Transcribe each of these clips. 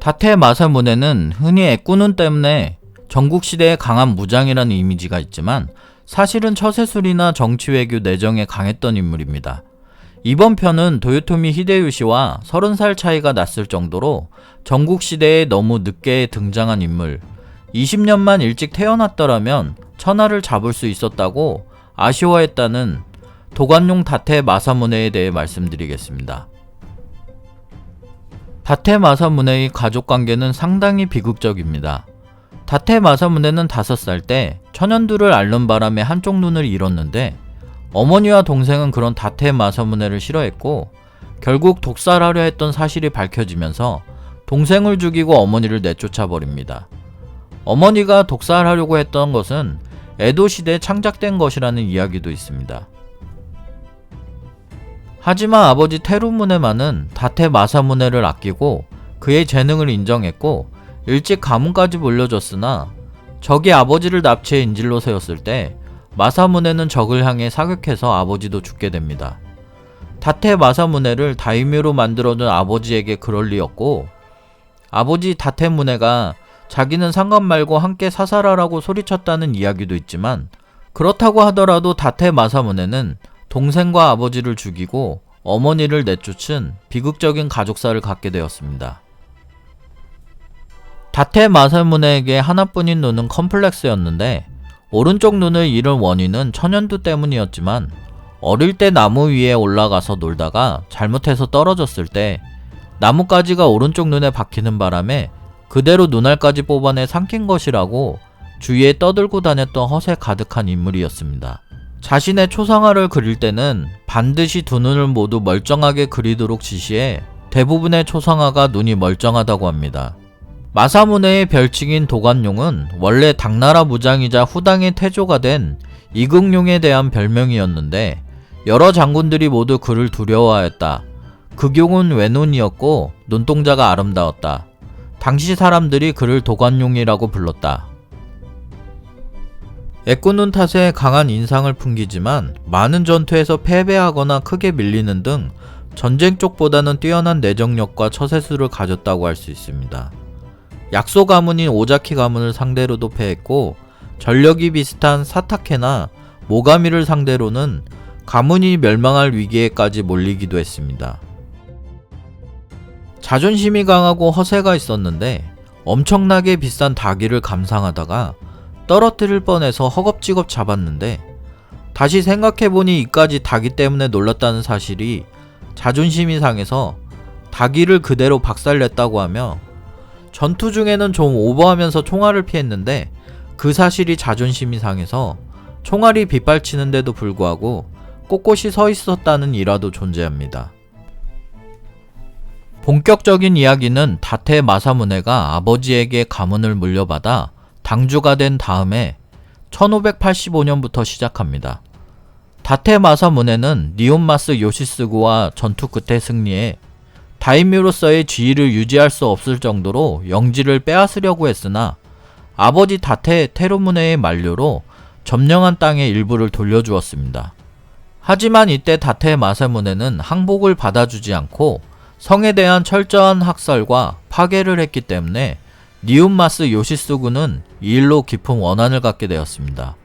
다테 마사무네는 흔히 애꾸눈 때문에 전국시대에 강한 무장이라는 이미지가 있지만 사실은 처세술이나 정치 외교 내정에 강했던 인물입니다. 이번 편은 도요토미 히데요시와 30살 차이가 났을 정도로 전국시대에 너무 늦게 등장한 인물, 20년만 일찍 태어났더라면 천하를 잡을 수 있었다고 아쉬워했다는 도관용 다테 마사무네에 대해 말씀드리겠습니다. 다테 마사무네의 가족 관계는 상당히 비극적입니다. 다테 마사무네는 5살 때 천연두를 앓는 바람에 한쪽 눈을 잃었는데 어머니와 동생은 그런 다테 마사무네를 싫어했고 결국 독살하려 했던 사실이 밝혀지면서 동생을 죽이고 어머니를 내쫓아 버립니다. 어머니가 독살하려고 했던 것은 에도 시대에 창작된 것이라는 이야기도 있습니다. 하지만 아버지 테루무네만은 다테 마사무네를 아끼고 그의 재능을 인정했고 일찍 가문까지 물려줬으나 적이 아버지를 납치해 인질로 세웠을 때 마사무네는 적을 향해 사격해서 아버지도 죽게 됩니다. 다테 마사무네를 다이묘로 만들어둔 아버지에게 그럴 리였고 아버지 다테무네가 자기는 상관 말고 함께 사살하라고 소리쳤다는 이야기도 있지만 그렇다고 하더라도 다테 마사무네는 동생과 아버지를 죽이고 어머니를 내쫓은 비극적인 가족사를 갖게 되었습니다. 다테 마사무네에게 하나뿐인 눈은 컴플렉스였는데 오른쪽 눈을 잃은 원인은 천연두 때문이었지만 어릴 때 나무 위에 올라가서 놀다가 잘못해서 떨어졌을 때 나뭇가지가 오른쪽 눈에 박히는 바람에 그대로 눈알까지 뽑아내 삼킨 것이라고 주위에 떠들고 다녔던 허세 가득한 인물이었습니다. 자신의 초상화를 그릴 때는 반드시 두 눈을 모두 멀쩡하게 그리도록 지시해 대부분의 초상화가 눈이 멀쩡하다고 합니다. 마사무네의 별칭인 도관용은 원래 당나라 무장이자 후당의 태조가 된 이극용에 대한 별명이었는데 여러 장군들이 모두 그를 두려워하였다. 극용은 외눈이었고 눈동자가 아름다웠다. 당시 사람들이 그를 도관용이라고 불렀다. 애꾸눈 탓에 강한 인상을 풍기지만 많은 전투에서 패배하거나 크게 밀리는 등 전쟁 쪽보다는 뛰어난 내정력과 처세술을 가졌다고 할 수 있습니다. 약소 가문인 오자키 가문을 상대로도 패했고 전력이 비슷한 사타케나 모가미를 상대로는 가문이 멸망할 위기에까지 몰리기도 했습니다. 자존심이 강하고 허세가 있었는데 엄청나게 비싼 닭이를 감상하다가 떨어뜨릴 뻔해서 허겁지겁 잡았는데 다시 생각해보니 이까지 닭이 때문에 놀랐다는 사실이 자존심이 상해서 닭이를 그대로 박살냈다고 하며 전투 중에는 좀 오버하면서 총알을 피했는데 그 사실이 자존심이 상해서 총알이 빗발치는데도 불구하고 꼿꼿이 서 있었다는 일화도 존재합니다. 본격적인 이야기는 다테 마사무네가 아버지에게 가문을 물려받아 당주가 된 다음에 1585년부터 시작합니다. 다테 마사무네는 니온마스 요시스구와 전투 끝에 승리해 다이묘로서의 지위를 유지할 수 없을 정도로 영지를 빼앗으려고 했으나 아버지 다테 테로무네의 만료로 점령한 땅의 일부를 돌려주었습니다. 하지만 이때 다테 마사무네는 항복을 받아주지 않고 성에 대한 철저한 학살과 파괴를 했기 때문에 니움마스 요시스구는 이 일로 깊은 원한을 갖게 되었습니다.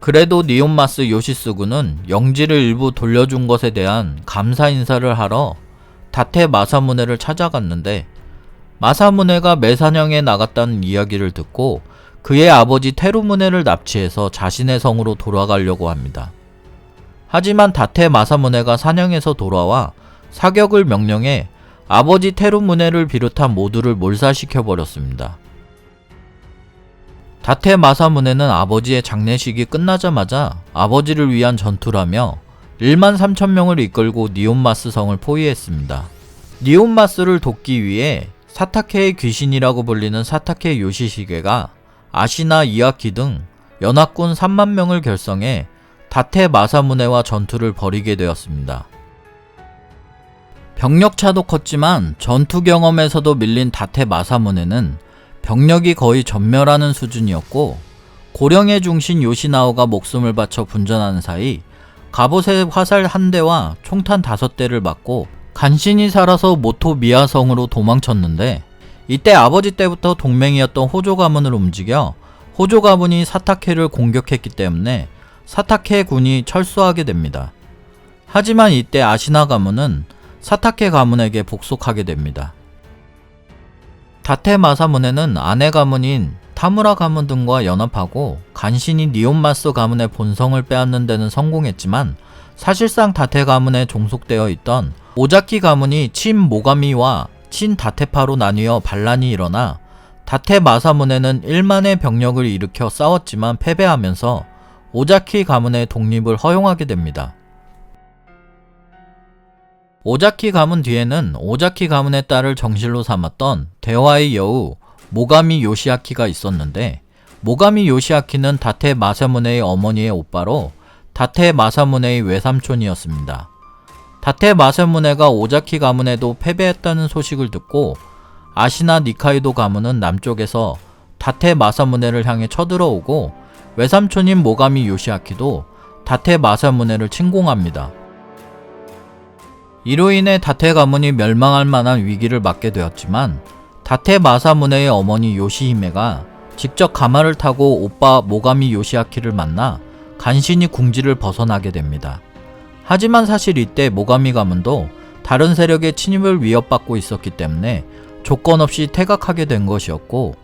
그래도 니온마스 요시스구는 영지를 일부 돌려준 것에 대한 감사 인사를 하러 다테 마사무네를 찾아갔는데 마사무네가 매사냥에 나갔다는 이야기를 듣고 그의 아버지 테루무네를 납치해서 자신의 성으로 돌아가려고 합니다. 하지만 다테 마사무네가 사냥에서 돌아와 사격을 명령해 아버지 테루무네를 비롯한 모두를 몰살시켜 버렸습니다. 다테 마사무네는 아버지의 장례식이 끝나자마자 아버지를 위한 전투라며 1만 3천 명을 이끌고 니온마스 성을 포위했습니다. 니온마스를 돕기 위해 사타케의 귀신이라고 불리는 사타케 요시시게가 아시나 이아키 등 연합군 3만 명을 결성해 다테 마사무네와 전투를 벌이게 되었습니다. 병력차도 컸지만 전투 경험에서도 밀린 다테 마사무네는 병력이 거의 전멸하는 수준이었고 고령의 중신 요시나오가 목숨을 바쳐 분전하는 사이 갑옷에 화살 한 대와 총탄 다섯 대를 맞고 간신히 살아서 모토 미야성으로 도망쳤는데 이때 아버지 때부터 동맹이었던 호조 가문을 움직여 호조 가문이 사타케를 공격했기 때문에 사타케 군이 철수하게 됩니다. 하지만 이때 아시나 가문은 사타케 가문에게 복속하게 됩니다. 다테 마사문에는 아내 가문인 타무라 가문 등과 연합하고 간신히 니온마스 가문의 본성을 빼앗는 데는 성공했지만 사실상 다테 가문에 종속되어 있던 오자키 가문이 친 모가미와 친 다테파로 나뉘어 반란이 일어나 다테 마사문에는 1만의 병력을 일으켜 싸웠지만 패배하면서 오자키 가문의 독립을 허용하게 됩니다. 오자키 가문 뒤에는 오자키 가문의 딸을 정실로 삼았던 대화의 여우 모가미 요시아키가 있었는데 모가미 요시아키는 다테 마사무네의 어머니의 오빠로 다테 마사무네의 외삼촌이었습니다. 다테 마사무네가 오자키 가문에도 패배했다는 소식을 듣고 아시나 니카이도 가문은 남쪽에서 다테 마사무네를 향해 쳐들어오고 외삼촌인 모가미 요시아키도 다테 마사무네를 침공합니다. 이로 인해 다테 가문이 멸망할 만한 위기를 맞게 되었지만 다테 마사무네의 어머니 요시히메가 직접 가마를 타고 오빠 모가미 요시아키를 만나 간신히 궁지를 벗어나게 됩니다. 하지만 사실 이때 모가미 가문도 다른 세력의 침입을 위협받고 있었기 때문에 조건 없이 퇴각하게 된 것이었고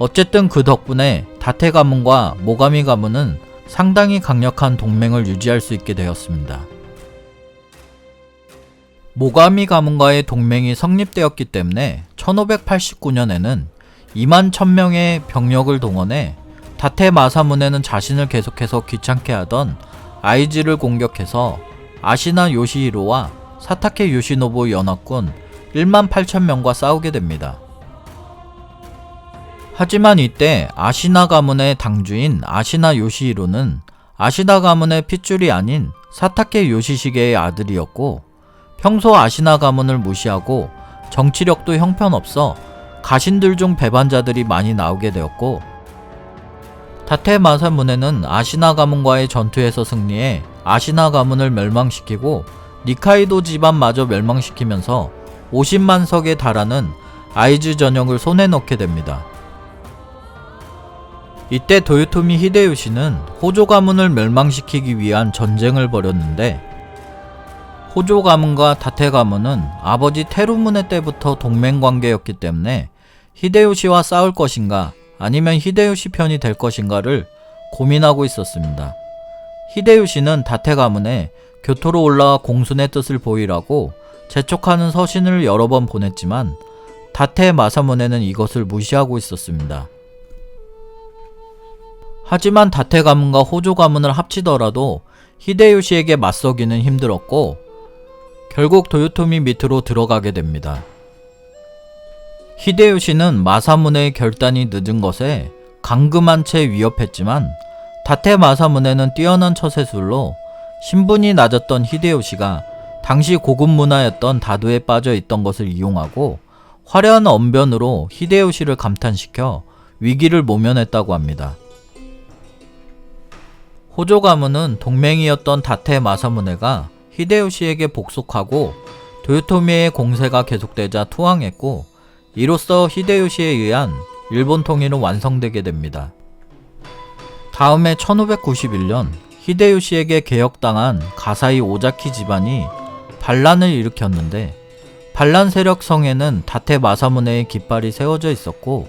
어쨌든 그 덕분에 다테 가문과 모가미 가문은 상당히 강력한 동맹을 유지할 수 있게 되었습니다. 모가미 가문과의 동맹이 성립되었기 때문에 1589년에는 2만 1000명의 병력을 동원해 다테 마사문에는 자신을 계속해서 귀찮게 하던 아이즈를 공격해서 아시나 요시히로와 사타케 요시노부 연합군 1만 8천명과 싸우게 됩니다. 하지만 이때 아시나 가문의 당주인 아시나 요시히로는 아시나 가문의 핏줄이 아닌 사타케 요시시게의 아들이었고 평소 아시나 가문을 무시하고 정치력도 형편없어 가신들 중 배반자들이 많이 나오게 되었고 다테 마사문에는 아시나 가문과의 전투에서 승리해 아시나 가문을 멸망시키고 니카이도 집안마저 멸망시키면서 50만 석에 달하는 아이즈 전역을 손에 넣게 됩니다. 이때 도요토미 히데요시는 호조 가문을 멸망시키기 위한 전쟁을 벌였는데 호조 가문과 다테 가문은 아버지 테루문의 때부터 동맹 관계였기 때문에 히데요시와 싸울 것인가 아니면 히데요시 편이 될 것인가를 고민하고 있었습니다. 히데요시는 다테 가문에 교토로 올라와 공순의 뜻을 보이라고 재촉하는 서신을 여러 번 보냈지만 다테 마사문에는 이것을 무시하고 있었습니다. 하지만 다테 가문과 호조 가문을 합치더라도 히데요시에게 맞서기는 힘들었고 결국 도요토미 밑으로 들어가게 됩니다. 히데요시는 마사문의 결단이 늦은 것에 강금한 채 위협했지만 다테 마사문에는 뛰어난 처세술로 신분이 낮았던 히데요시가 당시 고급 문화였던 다도에 빠져 있던 것을 이용하고 화려한 언변으로 히데요시를 감탄시켜 위기를 모면했다고 합니다. 호조 가문은 동맹이었던 다테 마사무네가 히데요시에게 복속하고 도요토미의 공세가 계속되자 투항했고 이로써 히데요시에 의한 일본 통일은 완성되게 됩니다. 다음해 1591년 히데요시에게 개혁당한 가사이 오자키 집안이 반란을 일으켰는데 반란 세력 성에는 다테 마사무네의 깃발이 세워져 있었고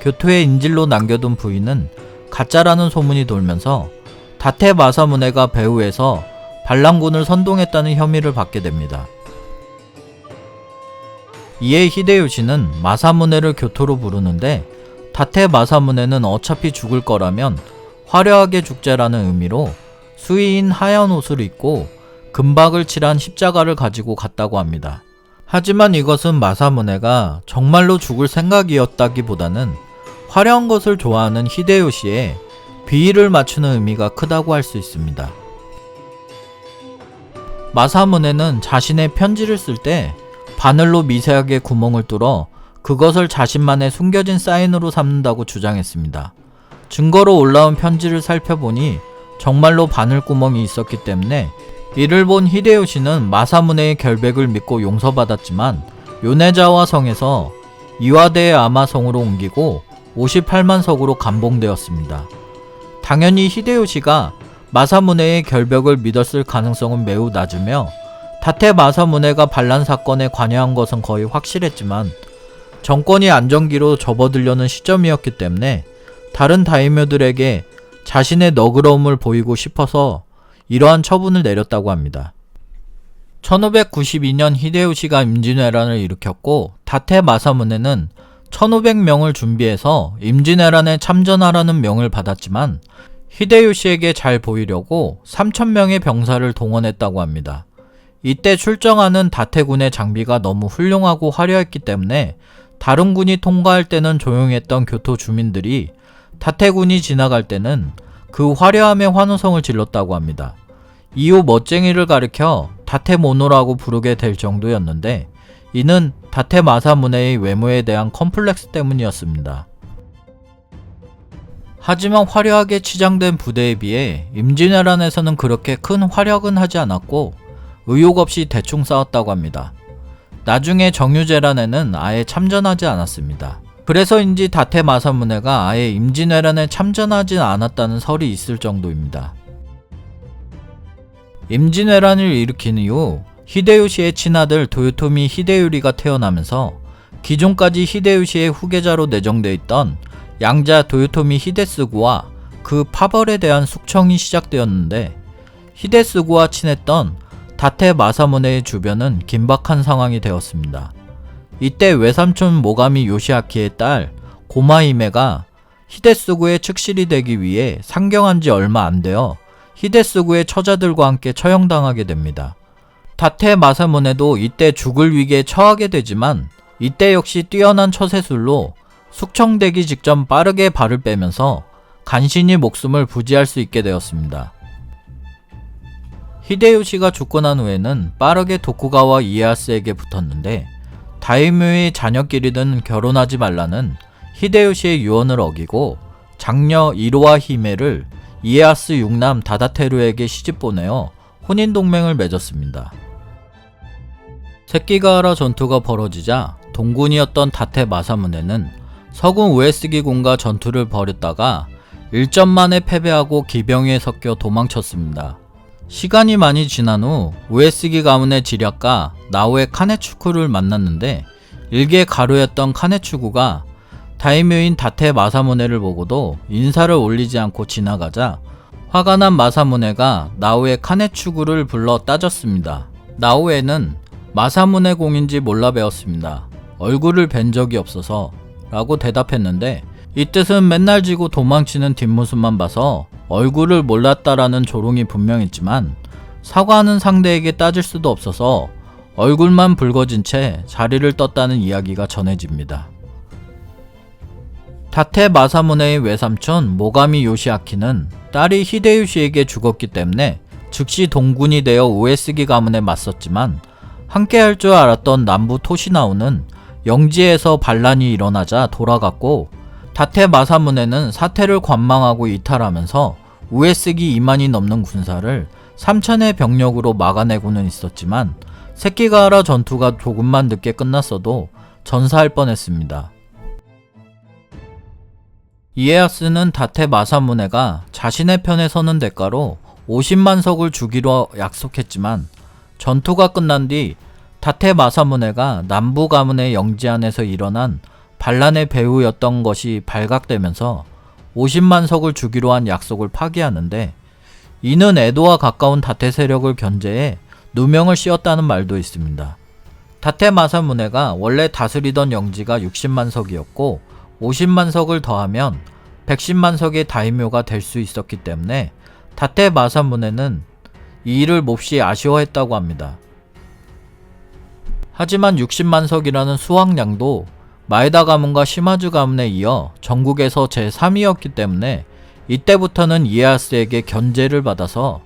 교토에 인질로 남겨둔 부인은 가짜라는 소문이 돌면서 다테 마사무네가 배후에서 반란군을 선동했다는 혐의를 받게 됩니다. 이에 히데요시는 마사무네를 교토로 부르는데 다테 마사무네는 어차피 죽을 거라면 화려하게 죽자라는 의미로 수위인 하얀 옷을 입고 금박을 칠한 십자가를 가지고 갔다고 합니다. 하지만 이것은 마사무네가 정말로 죽을 생각이었다기보다는 화려한 것을 좋아하는 히데요시에 비위를 맞추는 의미가 크다고 할 수 있습니다. 마사무네는 자신의 편지를 쓸 때 바늘로 미세하게 구멍을 뚫어 그것을 자신만의 숨겨진 사인으로 삼는다고 주장했습니다. 증거로 올라온 편지를 살펴보니 정말로 바늘 구멍이 있었기 때문에 이를 본 히데요시는 마사무네의 결백을 믿고 용서받았지만 요네자와 성에서 이와대의 아마성으로 옮기고 58만 석으로 감봉되었습니다. 당연히 히데요시가 마사무네의 결벽을 믿었을 가능성은 매우 낮으며 다테 마사무네가 반란 사건에 관여한 것은 거의 확실했지만 정권이 안정기로 접어들려는 시점이었기 때문에 다른 다이묘들에게 자신의 너그러움을 보이고 싶어서 이러한 처분을 내렸다고 합니다. 1592년 히데요시가 임진왜란을 일으켰고 다테 마사무네는 1500명을 준비해서 임진왜란에 참전하라는 명을 받았지만 히데요시에게 잘 보이려고 3000명의 병사를 동원했다고 합니다. 이때 출정하는 다테군의 장비가 너무 훌륭하고 화려했기 때문에 다른 군이 통과할 때는 조용했던 교토 주민들이 다테군이 지나갈 때는 그 화려함의 환호성을 질렀다고 합니다. 이후 멋쟁이를 가리켜 다테모노라고 부르게 될 정도였는데 이는 다테 마사무네의 외모에 대한 컴플렉스 때문이었습니다. 하지만 화려하게 치장된 부대에 비해 임진왜란에서는 그렇게 큰 활약은 하지 않았고 의욕 없이 대충 싸웠다고 합니다. 나중에 정유재란에는 아예 참전하지 않았습니다. 그래서인지 다테 마사무네가 아예 임진왜란에 참전하지 않았다는 설이 있을 정도입니다. 임진왜란을 일으킨 이후 히데요시의 친아들 도요토미 히데요리가 태어나면서 기존까지 히데요시의 후계자로 내정돼 있던 양자 도요토미 히데스구와 그 파벌에 대한 숙청이 시작되었는데 히데스구와 친했던 다테 마사무네의 주변은 긴박한 상황이 되었습니다. 이때 외삼촌 모가미 요시아키의 딸 고마이메가 히데스구의 측실이 되기 위해 상경한 지 얼마 안 되어 히데스구의 처자들과 함께 처형당하게 됩니다. 다테 마사무네도 이때 죽을 위기에 처하게 되지만 이때 역시 뛰어난 처세술로 숙청되기 직전 빠르게 발을 빼면서 간신히 목숨을 부지할 수 있게 되었습니다. 히데요시가 죽고 난 후에는 빠르게 도쿠가와 이에야스에게 붙었는데 다이묘의 자녀끼리는 결혼하지 말라는 히데요시의 유언을 어기고 장녀 이로와 히메를 이에야스 육남 다다테루에게 시집 보내어 혼인 동맹을 맺었습니다. 새끼가하라 전투가 벌어지자 동군이었던 다테 마사무네는 서군 우에스기군과 전투를 벌였다가 일전 만에 패배하고 기병에 섞여 도망쳤습니다. 시간이 많이 지난 후 우에스기 가문의 지략가 나오의 카네추쿠를 만났는데 일개 가루였던 카네추쿠가 다이묘인 다테 마사무네를 보고도 인사를 올리지 않고 지나가자 화가 난 마사무네가 나오의 카네추구를 불러 따졌습니다. 나오에는 마사무네 공인지 몰라 배웠습니다. 얼굴을 뵌 적이 없어서 라고 대답했는데 이 뜻은 맨날 지고 도망치는 뒷모습만 봐서 얼굴을 몰랐다라는 조롱이 분명했지만 사과하는 상대에게 따질 수도 없어서 얼굴만 붉어진 채 자리를 떴다는 이야기가 전해집니다. 다테 마사무네의 외삼촌 모가미 요시아키는 딸이 히데요시에게 죽었기 때문에 즉시 동군이 되어 우에스기 가문에 맞섰지만 함께 할 줄 알았던 남부 토시나우는 영지에서 반란이 일어나자 돌아갔고 다테 마사무네는 사태를 관망하고 이탈하면서 우에스기 2만이 넘는 군사를 3천의 병력으로 막아내고는 있었지만 새끼가하라 전투가 조금만 늦게 끝났어도 전사할 뻔했습니다. 이에야스는 다테 마사무네가 자신의 편에 서는 대가로 50만 석을 주기로 약속했지만 전투가 끝난 뒤 다테 마사무네가 남부 가문의 영지 안에서 일어난 반란의 배후였던 것이 발각되면서 50만 석을 주기로 한 약속을 파기하는데 이는 에도와 가까운 다테 세력을 견제해 누명을 씌웠다는 말도 있습니다. 다테 마사무네가 원래 다스리던 영지가 60만 석이었고 50만 석을 더하면 110만 석의 다이묘가 될 수 있었기 때문에 다테 마사무네는 이 일을 몹시 아쉬워했다고 합니다. 하지만 60만 석이라는 수확량도 마에다 가문과 시마주 가문에 이어 전국에서 제3위였기 때문에 이때부터는 이에야스에게 견제를 받아서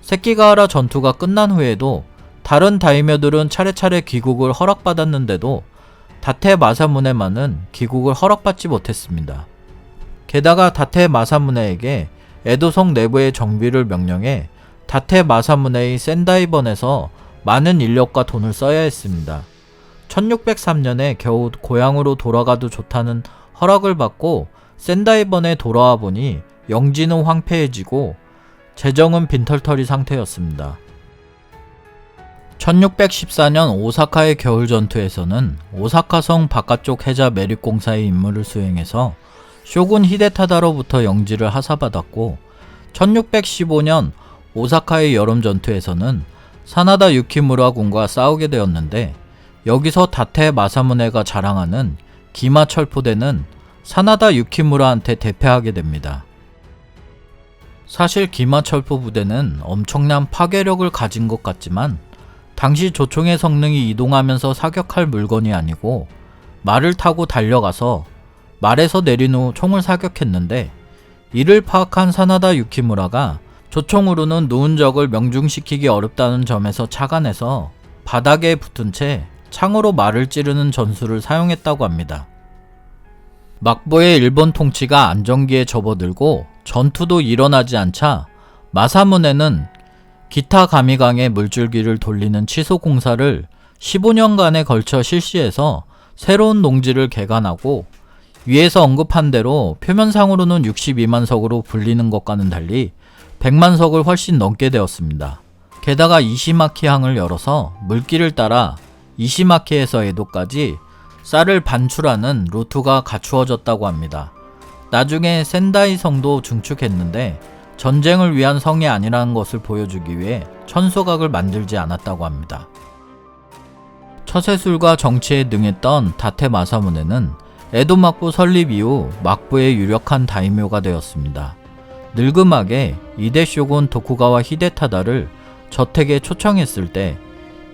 새끼가하라 전투가 끝난 후에도 다른 다이묘들은 차례차례 귀국을 허락받았는데도 다테 마사무네만은 귀국을 허락받지 못했습니다. 게다가 다테 마사무네에게 에도성 내부의 정비를 명령해 다테 마사무네의 센다이번에서 많은 인력과 돈을 써야 했습니다. 1603년에 겨우 고향으로 돌아가도 좋다는 허락을 받고 센다이번에 돌아와 보니 영지는 황폐해지고 재정은 빈털터리 상태였습니다. 1614년 오사카의 겨울 전투에서는 오사카성 바깥쪽 해자 매립공사의 임무를 수행해서 쇼군 히데타다로부터 영지를 하사받았고 1615년 오사카의 여름 전투에서는 사나다 유키무라 군과 싸우게 되었는데 여기서 다테 마사무네가 자랑하는 기마 철포대는 사나다 유키무라한테 대패하게 됩니다. 사실 기마 철포 부대는 엄청난 파괴력을 가진 것 같지만 당시 조총의 성능이 이동하면서 사격할 물건이 아니고 말을 타고 달려가서 말에서 내린 후 총을 사격했는데 이를 파악한 사나다 유키무라가 조총으로는 누운 적을 명중시키기 어렵다는 점에서 착안해서 바닥에 붙은 채 창으로 말을 찌르는 전술을 사용했다고 합니다. 막보의 일본 통치가 안정기에 접어들고 전투도 일어나지 않자 마사무네는 기타 가미강의 물줄기를 돌리는 취소 공사를 15년간에 걸쳐 실시해서 새로운 농지를 개간하고 위에서 언급한 대로 표면상으로는 62만 석으로 불리는 것과는 달리 100만 석을 훨씬 넘게 되었습니다. 게다가 이시마키항을 열어서 물길을 따라 이시마키에서 에도까지 쌀을 반출하는 루트가 갖추어졌다고 합니다. 나중에 센다이 성도 중축했는데 전쟁을 위한 성이 아니라는 것을 보여주기 위해 천소각을 만들지 않았다고 합니다. 처세술과 정치에 능했던 다테 마사무네는 에도 막부 설립 이후 막부의 유력한 다이묘가 되었습니다. 늙음하게 이대 쇼군 도쿠가와 히데타다를 저택에 초청했을 때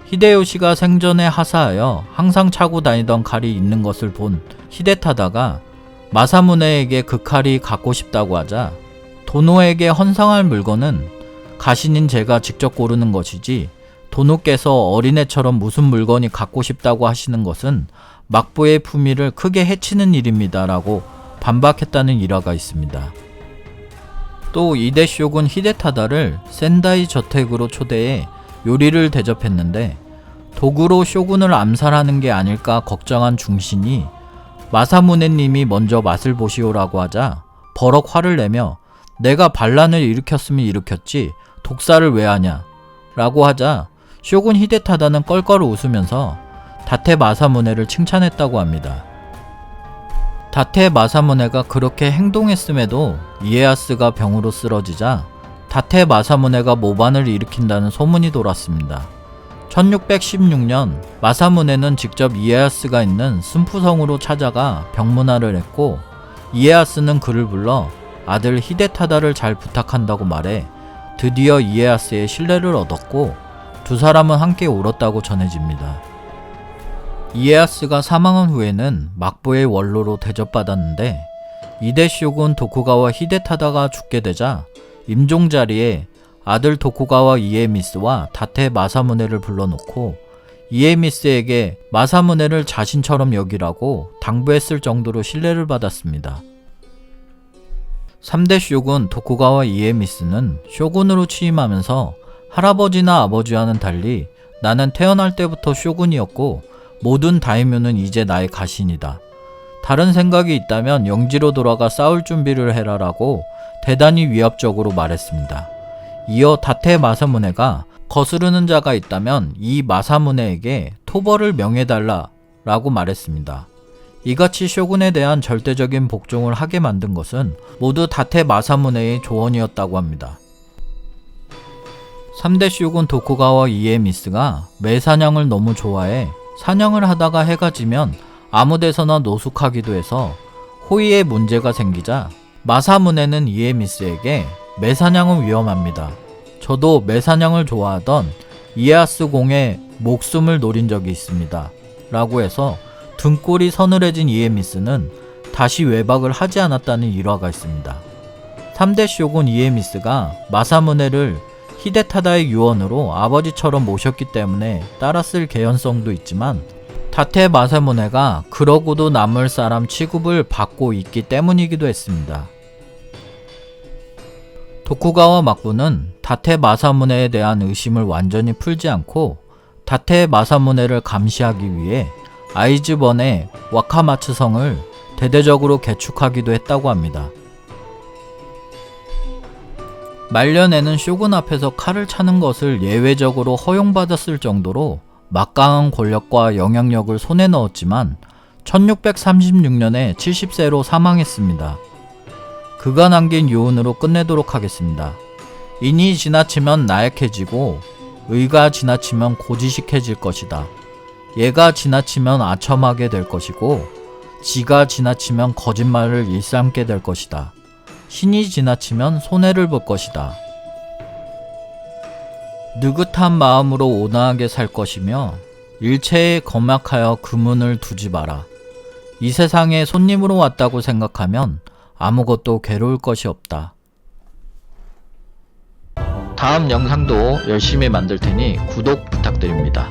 히데요시가 생전에 하사하여 항상 차고 다니던 칼이 있는 것을 본 히데타다가 마사무네에게 그 칼이 갖고 싶다고 하자 도노에게 헌상할 물건은 가신인 제가 직접 고르는 것이지 도노께서 어린애처럼 무슨 물건이 갖고 싶다고 하시는 것은 막부의 품위를 크게 해치는 일입니다. 라고 반박했다는 일화가 있습니다. 또 이대 쇼군 히데타다를 센다이 저택으로 초대해 요리를 대접했는데 도구로 쇼군을 암살하는 게 아닐까 걱정한 중신이 마사무네님이 먼저 맛을 보시오라고 하자 버럭 화를 내며 내가 반란을 일으켰으면 일으켰지 독사를 왜 하냐 라고 하자 쇼군 히데타다는 껄껄 웃으면서 다테 마사무네를 칭찬했다고 합니다. 다테 마사무네가 그렇게 행동했음에도 이에야스가 병으로 쓰러지자 다테 마사무네가 모반을 일으킨다는 소문이 돌았습니다. 1616년 마사무네는 직접 이에야스가 있는 순푸성으로 찾아가 병문안을 했고 이에야스는 그를 불러 아들 히데타다를 잘 부탁한다고 말해 드디어 이에야스의 신뢰를 얻었고 두 사람은 함께 울었다고 전해집니다. 이에야스가 사망한 후에는 막부의 원로로 대접받았는데 쇼군 도쿠가와 히데타다가 죽게 되자 임종 자리에 아들 도쿠가와 이에미스와 다테 마사무네를 불러놓고 이에미스에게 마사무네를 자신처럼 여기라고 당부했을 정도로 신뢰를 받았습니다. 3대 쇼군 도쿠가와 이에미스는 쇼군으로 취임하면서 할아버지나 아버지와는 달리 나는 태어날 때부터 쇼군이었고 모든 다이묘는 이제 나의 가신이다. 다른 생각이 있다면 영지로 돌아가 싸울 준비를 해라라고 대단히 위협적으로 말했습니다. 이어 다테 마사무네가 거스르는 자가 있다면 이 마사무네에게 토벌을 명해달라 라고 말했습니다. 이같이 쇼군에 대한 절대적인 복종을 하게 만든 것은 모두 다테 마사무네의 조언이었다고 합니다. 3대 쇼군 도쿠가와 이에미스가 매사냥을 너무 좋아해 사냥을 하다가 해가 지면 아무 데서나 노숙하기도 해서 호의에 문제가 생기자 마사무네는 이에미스에게 매사냥은 위험합니다. 저도 매사냥을 좋아하던 이에야스 공의 목숨을 노린 적이 있습니다. 라고 해서 등골이 서늘해진 이에미스는 다시 외박을 하지 않았다는 일화가 있습니다. 3대 쇼군 이에미스가 마사무네를 히데타다의 유언으로 아버지처럼 모셨기 때문에 따랐을 개연성도 있지만 다테 마사무네가 그러고도 남을 사람 취급을 받고 있기 때문이기도 했습니다. 도쿠가와 막부는 다테 마사무네에 대한 의심을 완전히 풀지 않고 다테 마사무네를 감시하기 위해 아이즈번의 와카마츠성을 대대적으로 개축하기도 했다고 합니다. 말년에는 쇼군 앞에서 칼을 차는 것을 예외적으로 허용받았을 정도로 막강한 권력과 영향력을 손에 넣었지만 1636년에 70세로 사망했습니다. 그가 남긴 요운으로 끝내도록 하겠습니다. 인이 지나치면 나약해지고 의가 지나치면 고지식해질 것이다. 얘가 지나치면 아첨하게 될 것이고 지가 지나치면 거짓말을 일삼게 될 것이다. 신이 지나치면 손해를 볼 것이다. 느긋한 마음으로 온화하게 살 것이며 일체에 겁막하여 금운을 두지 마라. 이 세상에 손님으로 왔다고 생각하면 아무것도 괴로울 것이 없다. 다음 영상도 열심히 만들 테니 구독 부탁드립니다.